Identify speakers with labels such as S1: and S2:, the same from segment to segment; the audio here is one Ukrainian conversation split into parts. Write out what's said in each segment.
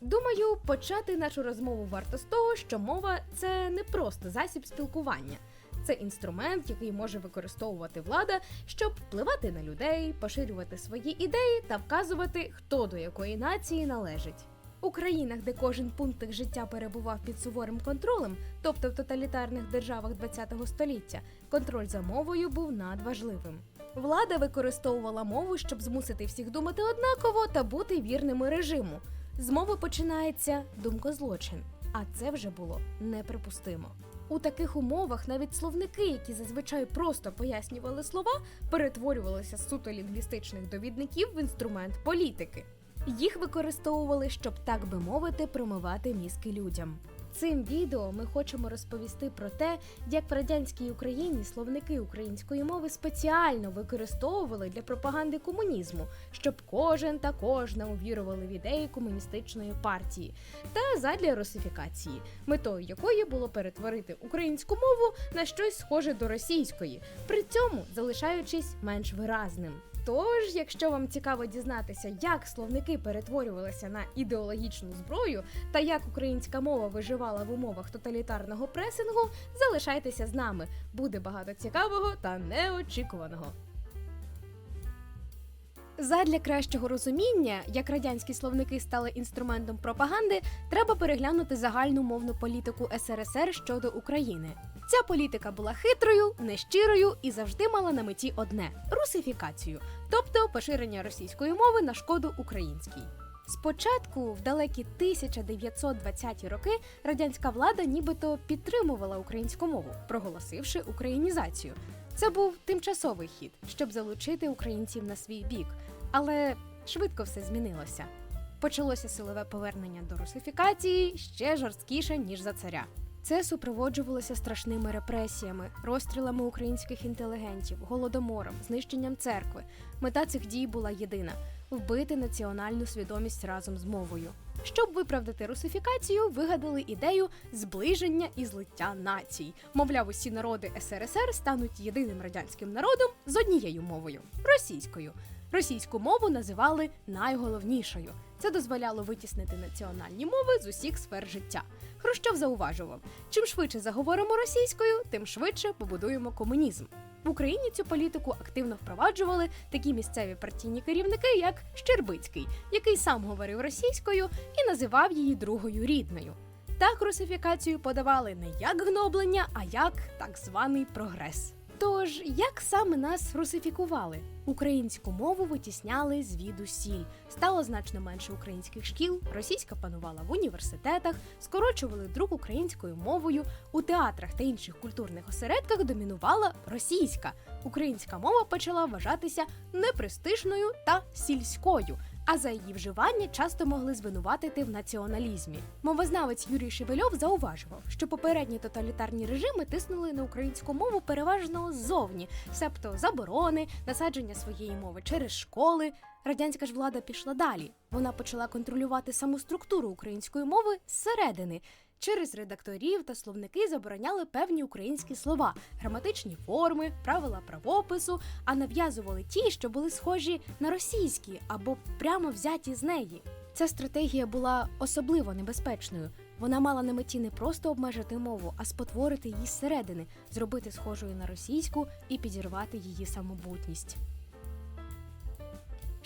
S1: Думаю, почати нашу розмову варто з того, що мова це не просто засіб спілкування. Це інструмент, який може використовувати влада, щоб впливати на людей, поширювати свої ідеї та вказувати, хто до якої нації належить. У країнах, де кожен пункт життя перебував під суворим контролем, тобто в тоталітарних державах ХХ століття, контроль за мовою був надважливим. Влада використовувала мову, щоб змусити всіх думати однаково та бути вірними режиму. З мови починається думкозлочин, а це вже було неприпустимо. У таких умовах навіть словники, які зазвичай просто пояснювали слова, перетворювалися з суто лінгвістичних довідників в інструмент політики. Їх використовували, щоб так би мовити, промивати мізки людям. Цим відео ми хочемо розповісти про те, як в радянській Україні словники української мови спеціально використовували для пропаганди комунізму, щоб кожен та кожна увірували в ідеї комуністичної партії, та задля русифікації, метою якої було перетворити українську мову на щось схоже до російської, при цьому залишаючись менш виразним. Тож, якщо вам цікаво дізнатися, як словники перетворювалися на ідеологічну зброю та як українська мова виживала в умовах тоталітарного пресингу, залишайтеся з нами. Буде багато цікавого та неочікуваного. Задля кращого розуміння, як радянські словники стали інструментом пропаганди, треба переглянути загальну мовну політику СРСР щодо України. Ця політика була хитрою, нещирою і завжди мала на меті одне русифікацію, тобто поширення російської мови на шкоду українській. Спочатку, в далекі 1920-ті роки, радянська влада нібито підтримувала українську мову, проголосивши українізацію. Це був тимчасовий хід, щоб залучити українців на свій бік, але швидко все змінилося. Почалося силове повернення до русифікації ще жорсткіше ніж за царя. Це супроводжувалося страшними репресіями, розстрілами українських інтелігентів, голодомором, знищенням церкви. Мета цих дій була єдина вбити національну свідомість разом з мовою. Щоб виправдати русифікацію, вигадали ідею зближення і злиття націй. Мовляв, усі народи СРСР стануть єдиним радянським народом з однією мовою російською. Російську мову називали найголовнішою. Це дозволяло витіснити національні мови з усіх сфер життя. Хрущов зауважував: чим швидше заговоримо російською, тим швидше побудуємо комунізм. В Україні цю політику активно впроваджували такі місцеві партійні керівники, як Щербицький, який сам говорив російською і називав її другою рідною. Так русифікацію подавали не як гноблення, а як так званий прогрес. Тож, як саме нас русифікували? Українську мову витісняли звідусіль. Стало значно менше українських шкіл, російська панувала в університетах, скорочували друк українською мовою. У театрах та інших культурних осередках домінувала російська. Українська мова почала вважатися непрестижною та сільською. А за її вживання часто могли звинуватити в націоналізмі. Мовознавець Юрій Шевельов зауважував, що попередні тоталітарні режими тиснули на українську мову переважно ззовні, себто заборони, насадження своєї мови через школи. Радянська ж влада пішла далі. Вона почала контролювати саму структуру української мови зсередини. Через редакторів та словники забороняли певні українські слова, граматичні форми, правила правопису, а нав'язували ті, що були схожі на російські або прямо взяті з неї. Ця стратегія була особливо небезпечною. Вона мала на меті не просто обмежити мову, а спотворити її зсередини, зробити схожою на російську і підірвати її самобутність.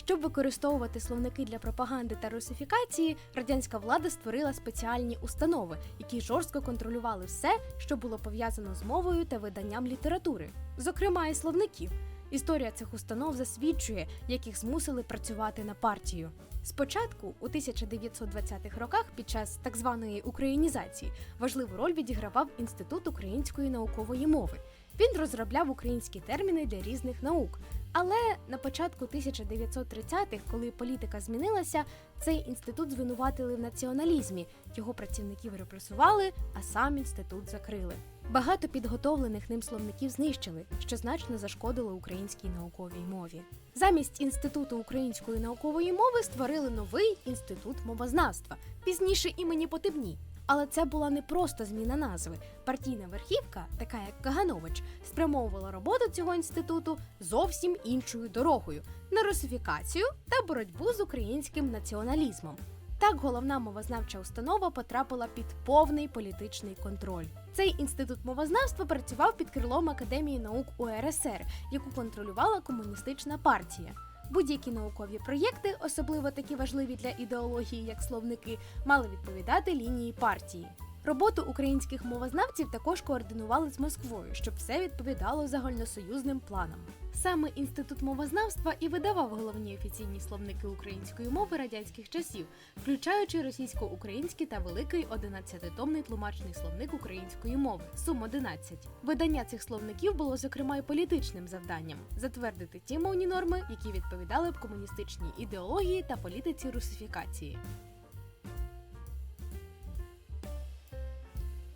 S1: Щоб використовувати словники для пропаганди та русифікації, радянська влада створила спеціальні установи, які жорстко контролювали все, що було пов'язано з мовою та виданням літератури, зокрема і словників. Історія цих установ засвідчує, як їх змусили працювати на партію. Спочатку, у 1920-х роках, під час так званої українізації, важливу роль відігравав Інститут української наукової мови. Він розробляв українські терміни для різних наук. Але на початку 1930-х, коли політика змінилася, цей інститут звинуватили в націоналізмі. Його працівників репресували, а сам інститут закрили. Багато підготовлених ним словників знищили, що значно зашкодило українській науковій мові. Замість інституту української наукової мови створили новий інститут мовознавства, пізніше імені Потебні. Але це була не просто зміна назви. Партійна верхівка, така як Каганович, спрямовувала роботу цього інституту зовсім іншою дорогою на русифікацію та боротьбу з українським націоналізмом. Так головна мовознавча установа потрапила під повний політичний контроль. Цей інститут мовознавства працював під крилом Академії наук УРСР, яку контролювала комуністична партія. Будь-які наукові проєкти, особливо такі важливі для ідеології, як словники, мали відповідати лінії партії. Роботу українських мовознавців також координували з Москвою, щоб все відповідало загальносоюзним планам. Саме інститут мовознавства і видавав головні офіційні словники української мови радянських часів, включаючи російсько-український та великий 11-томний тлумачний словник української мови Сум 11. Видання цих словників було зокрема й політичним завданням затвердити ті мовні норми, які відповідали б комуністичній ідеології та політиці русифікації.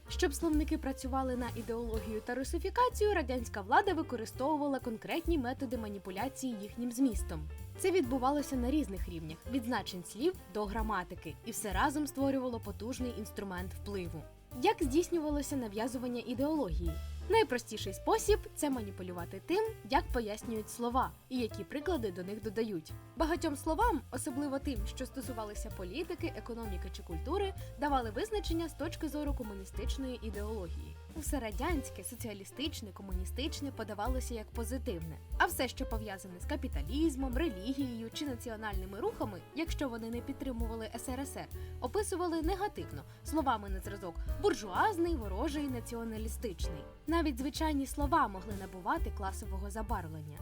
S1: Щоб словники працювали на ідеологію та русифікацію, радянська влада використовувала конкретні методи маніпуляції їхнім змістом. Це відбувалося на різних рівнях від значень слів до граматики, і все разом створювало потужний інструмент впливу. Як здійснювалося нав'язування ідеології? Найпростіший спосіб це маніпулювати тим, як пояснюють слова і які приклади до них додають. Багатьом словам, особливо тим, що стосувалися політики, економіки чи культури, давали визначення з точки зору комуністичної ідеології. Усе радянське, соціалістичне, комуністичне подавалося як позитивне, а все, що пов'язане з капіталізмом, релігією чи національними рухами, якщо вони не підтримували СРСР, описували негативно словами на зразок буржуазний, ворожий, націоналістичний. Навіть звичайні слова могли набувати класового забарвлення.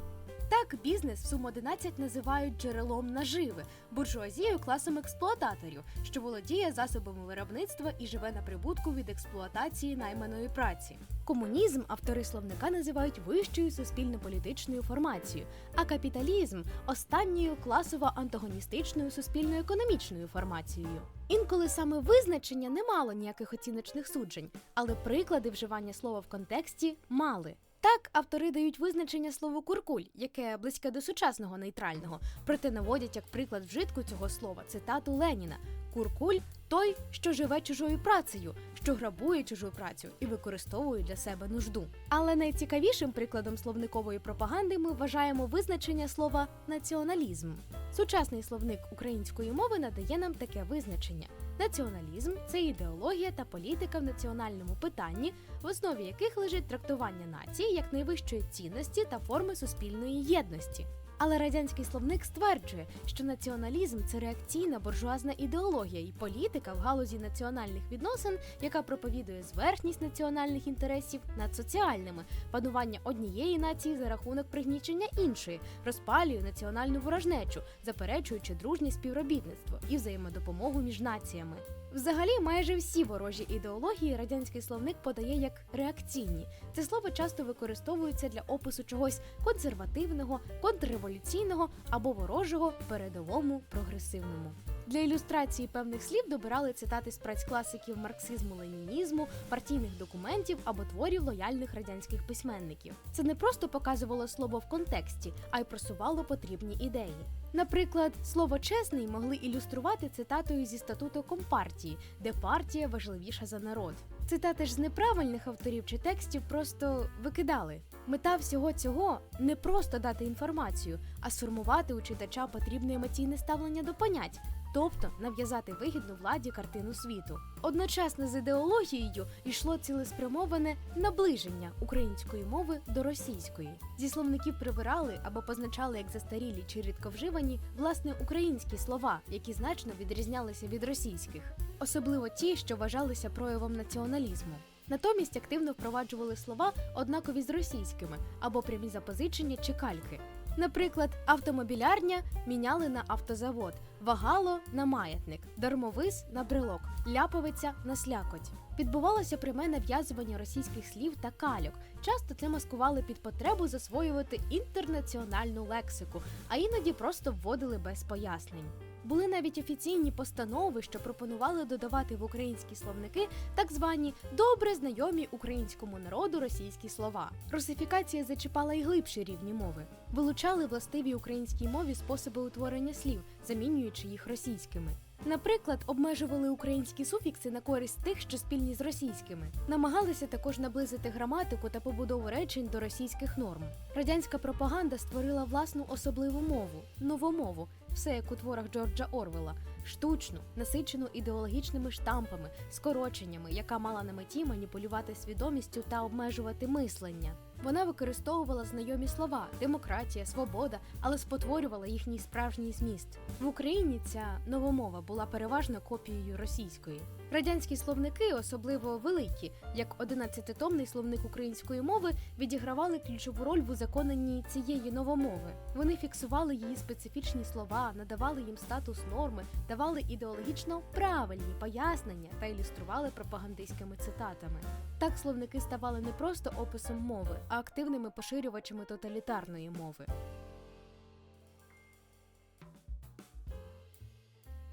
S1: Так, бізнес в Сум-11 називають джерелом наживи, буржуазію класом експлуататорів, що володіє засобами виробництва і живе на прибутку від експлуатації найманої праці. Комунізм автори словника називають вищою суспільно-політичною формацією, а капіталізм останньою класово-антагоністичною суспільно-економічною формацією. Інколи саме визначення не мало ніяких оціночних суджень, але приклади вживання слова в контексті мали. Так, автори дають визначення слову куркуль, яке близьке до сучасного нейтрального, проте наводять як приклад вжитку цього слова цитату Леніна: Куркуль той, що живе чужою працею, що грабує чужу працю і використовує для себе нужду. Але найцікавішим прикладом словникової пропаганди ми вважаємо визначення слова націоналізм. Сучасний словник української мови надає нам таке визначення. Націоналізм це ідеологія та політика в національному питанні, в основі яких лежить трактування нації як найвищої цінності та форми суспільної єдності. Але радянський словник стверджує, що націоналізм це реакційна буржуазна ідеологія і політика в галузі національних відносин, яка проповідує зверхність національних інтересів над соціальними, панування однієї нації за рахунок пригнічення іншої, розпалює національну ворожнечу, заперечуючи дружнє співробітництво і взаємодопомогу між націями. Взагалі, майже всі ворожі ідеології радянський словник подає як реакційні. Це слово часто використовується для опису чогось консервативного, контрреволюційного або ворожого передовому прогресивному. Для ілюстрації певних слів добирали цитати з праць класиків марксизму-ленінізму, партійних документів або творів лояльних радянських письменників. Це не просто показувало слово в контексті, а й просувало потрібні ідеї. Наприклад, слово чесний могли ілюструвати цитатою зі статуту Компартії, де партія важливіша за народ. Цитати ж з неправильних авторів чи текстів просто викидали. Мета всього цього не просто дати інформацію, а сформувати у читача потрібне емоційне ставлення до понять, тобто нав'язати вигідну владі картину світу. Одночасно з ідеологією йшло цілеспрямоване наближення української мови до російської. Зі словників прибирали або позначали як застарілі чи рідковживані власне українські слова, які значно відрізнялися від російських, особливо ті, що вважалися проявом націоналізму. Натомість активно впроваджували слова однакові з російськими або прямі запозичення чи кальки. Наприклад, автомобілярня міняли на автозавод, вагало на маятник, дармовис на брелок, ляповиця на слякоть. Підбувалося пряме нав'язування російських слів та кальок. Часто це маскували під потребу засвоювати інтернаціональну лексику, а іноді просто вводили без пояснень. Були навіть офіційні постанови, що пропонували додавати в українські словники так звані добре знайомі українському народу російські слова. Русифікація зачіпала й глибші рівні мови. Вилучали властиві українській мові способи утворення слів, замінюючи їх російськими. Наприклад, обмежували українські суфікси на користь тих, що спільні з російськими. Намагалися також наблизити граматику та побудову речень до російських норм. Радянська пропаганда створила власну особливу мову новомову, все як у творах Джорджа Орвела, штучну, насичену ідеологічними штампами, скороченнями, яка мала на меті маніпулювати свідомістю та обмежувати мислення. Вона використовувала знайомі слова демократія, свобода, але спотворювала їхній справжній зміст. В Україні ця новомова була переважно копією російської. Радянські словники, особливо великі, як 11-томний словник української мови, відігравали ключову роль в узаконенні цієї новомови. Вони фіксували її специфічні слова, надавали їм статус норми, давали ідеологічно правильні пояснення та ілюстрували пропагандистськими цитатами. Так словники ставали не просто описом мови, а активними поширювачами тоталітарної мови.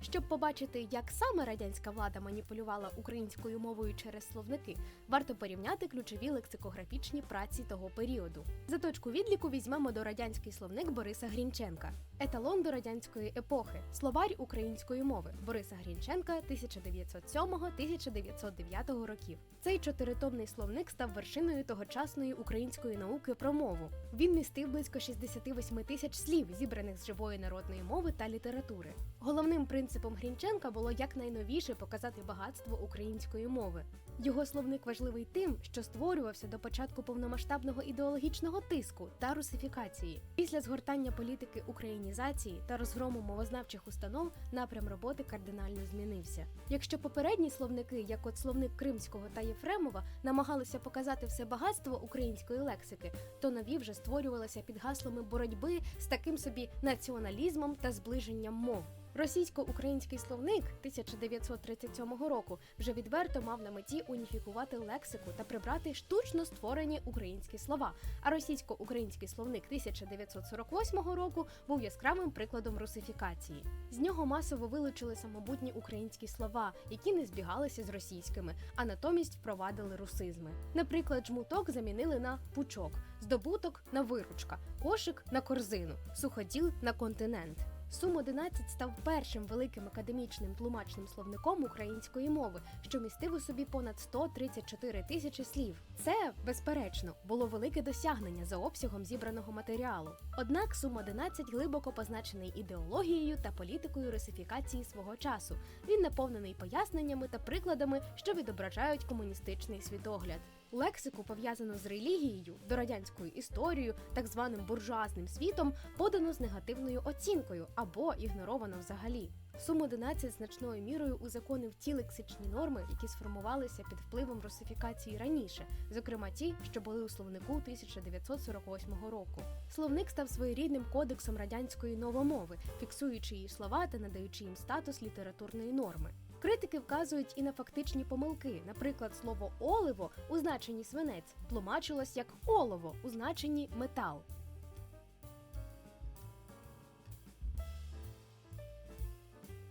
S1: Щоб побачити, як саме радянська влада маніпулювала українською мовою через словники, варто порівняти ключові лексикографічні праці того періоду. За точку відліку візьмемо до радянський словник Бориса Грінченка, еталон до радянської епохи, словарь української мови Бориса Грінченка 1907-1909 років. Цей чотиритомний словник став вершиною тогочасної української науки про мову. Він містив близько 68 тисяч слів, зібраних з живої народної мови та літератури. Головним принципом Грінченка було якнайновіше показати багатство української мови. Його словник важливий тим, що створювався до початку повномасштабного ідеологічного тиску та русифікації. Після згортання політики українізації та розгрому мовознавчих установ напрям роботи кардинально змінився. Якщо попередні словники, як от словник Кримського та Єфремова, намагалися показати все багатство української лексики, то нові вже створювалися під гаслами боротьби з таким собі націоналізмом та зближенням мов. Російсько-український словник 1937 року вже відверто мав на меті уніфікувати лексику та прибрати штучно створені українські слова. А російсько-український словник 1948 року був яскравим прикладом русифікації. З нього масово вилучили самобутні українські слова, які не збігалися з російськими, а натомість впровадили русизми. Наприклад, жмуток замінили на пучок, здобуток на виручка, кошик на корзину, суходіл на континент. Сум 11 став першим великим академічним тлумачним словником української мови, що містив у собі понад 134 тисячі слів. Це, безперечно, було велике досягнення за обсягом зібраного матеріалу. Однак Сум 11 глибоко позначений ідеологією та політикою русифікації свого часу. Він наповнений поясненнями та прикладами, що відображають комуністичний світогляд. Лексику, пов'язану з релігією, дорадянською історією, так званим буржуазним світом, подано з негативною оцінкою або ігноровано взагалі. Сум 11 значною мірою узаконив ті лексичні норми, які сформувалися під впливом русифікації раніше, зокрема ті, що були у словнику 1948 року. Словник став своєрідним кодексом радянської новомови, фіксуючи її слова та надаючи їм статус літературної норми. Критики вказують і на фактичні помилки. Наприклад, слово оливо у значенні свинець тлумачилось як олово у значенні метал.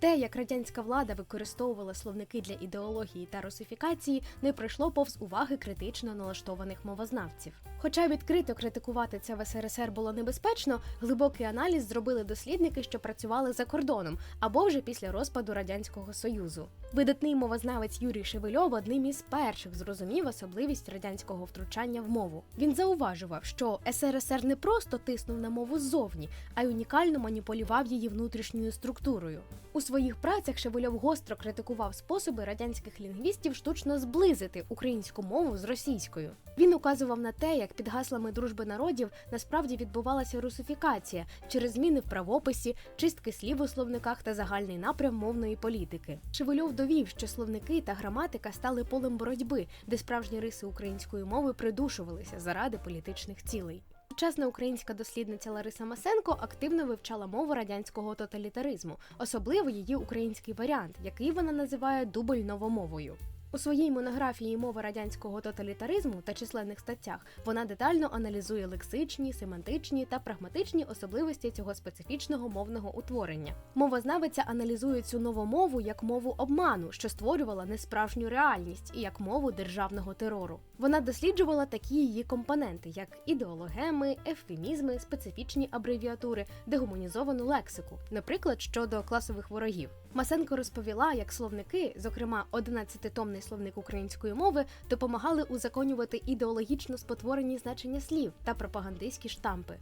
S1: Те, як радянська влада використовувала словники для ідеології та русифікації, не пройшло повз уваги критично налаштованих мовознавців. Хоча відкрито критикувати це в СРСР було небезпечно, глибокий аналіз зробили дослідники, що працювали за кордоном або вже після розпаду радянського союзу. Видатний мовознавець Юрій Шевельов одним із перших зрозумів особливість радянського втручання в мову. Він зауважував, що СРСР не просто тиснув на мову ззовні, а й унікально маніпулював її внутрішньою структурою. У своїх працях Шевельов гостро критикував способи радянських лінгвістів штучно зблизити українську мову з російською. Він указував на те, як під гаслами дружби народів насправді відбувалася русифікація через зміни в правописі, чистки слів у словниках та загальний напрям мовної політики. Шевельов довів, що словники та граматика стали полем боротьби, де справжні риси української мови придушувалися заради політичних цілей. Сучасна українська дослідниця Лариса Масенко активно вивчала мову радянського тоталітаризму, особливо її український варіант, який вона називає дубль новомовою. У своїй монографії Мова радянського тоталітаризму та численних статтях вона детально аналізує лексичні, семантичні та прагматичні особливості цього специфічного мовного утворення. Мовознавиця аналізує цю новомову як мову обману, що створювала несправжню реальність, і як мову державного терору. Вона досліджувала такі її компоненти, як ідеологеми, ефемізми, специфічні абревіатури, дегуманізовану лексику, наприклад, щодо класових ворогів. Масенко розповіла, як словники, зокрема 11-томний словник української мови, допомагали узаконювати ідеологічно спотворені значення слів та пропагандистські штампи.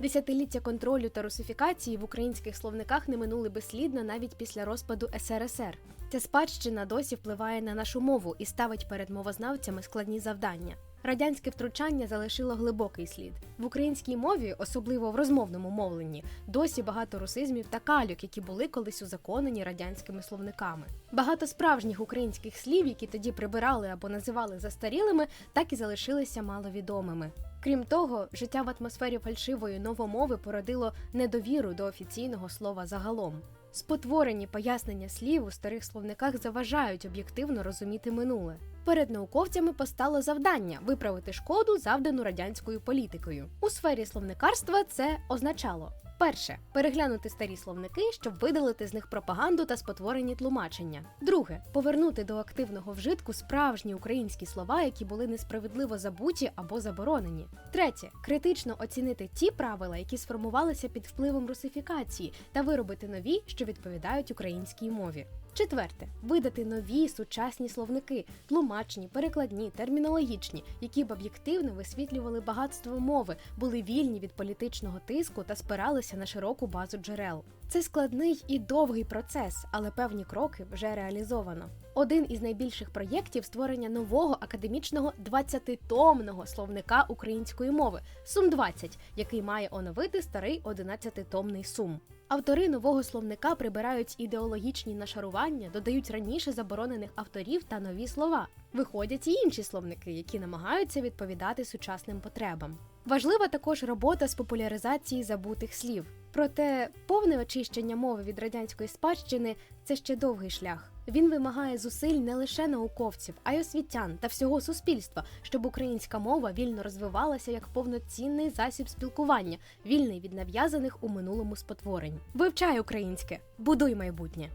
S1: Десятиліття контролю та русифікації в українських словниках не минули безслідно навіть після розпаду СРСР. Ця спадщина досі впливає на нашу мову і ставить перед мовознавцями складні завдання. Радянське втручання залишило глибокий слід в українській мові, особливо в розмовному мовленні, досі багато русизмів та кальок, які були колись узаконені радянськими словниками. Багато справжніх українських слів, які тоді прибирали або називали застарілими, так і залишилися маловідомими. Крім того, життя в атмосфері фальшивої новомови породило недовіру до офіційного слова загалом. Спотворені пояснення слів у старих словниках заважають об'єктивно розуміти минуле. Перед науковцями постало завдання виправити шкоду, завдану радянською політикою. У сфері словникарства це означало перше переглянути старі словники, щоб видалити з них пропаганду та спотворені тлумачення. Друге повернути до активного вжитку справжні українські слова, які були несправедливо забуті або заборонені. Третє критично оцінити ті правила, які сформувалися під впливом русифікації, та виробити нові, що відповідають українській мові. Четверте видати нові сучасні словники, тлумачні, перекладні, термінологічні, які б об'єктивно висвітлювали багатство мови, були вільні від політичного тиску та спиралися на широку базу джерел. Це складний і довгий процес, але певні кроки вже реалізовано. Один із найбільших проєктів створення нового академічного 20-томного словника української мови Сум 20, який має оновити старий 11-томний сум. Автори нового словника прибирають ідеологічні нашарування, додають раніше заборонених авторів та нові слова. Виходять і інші словники, які намагаються відповідати сучасним потребам. Важлива також робота з популяризації забутих слів. Проте повне очищення мови від радянської спадщини це ще довгий шлях. Він вимагає зусиль не лише науковців, а й освітян та всього суспільства, щоб українська мова вільно розвивалася як повноцінний засіб спілкування, вільний від нав'язаних у минулому спотворень. Вивчай українське, будуй майбутнє.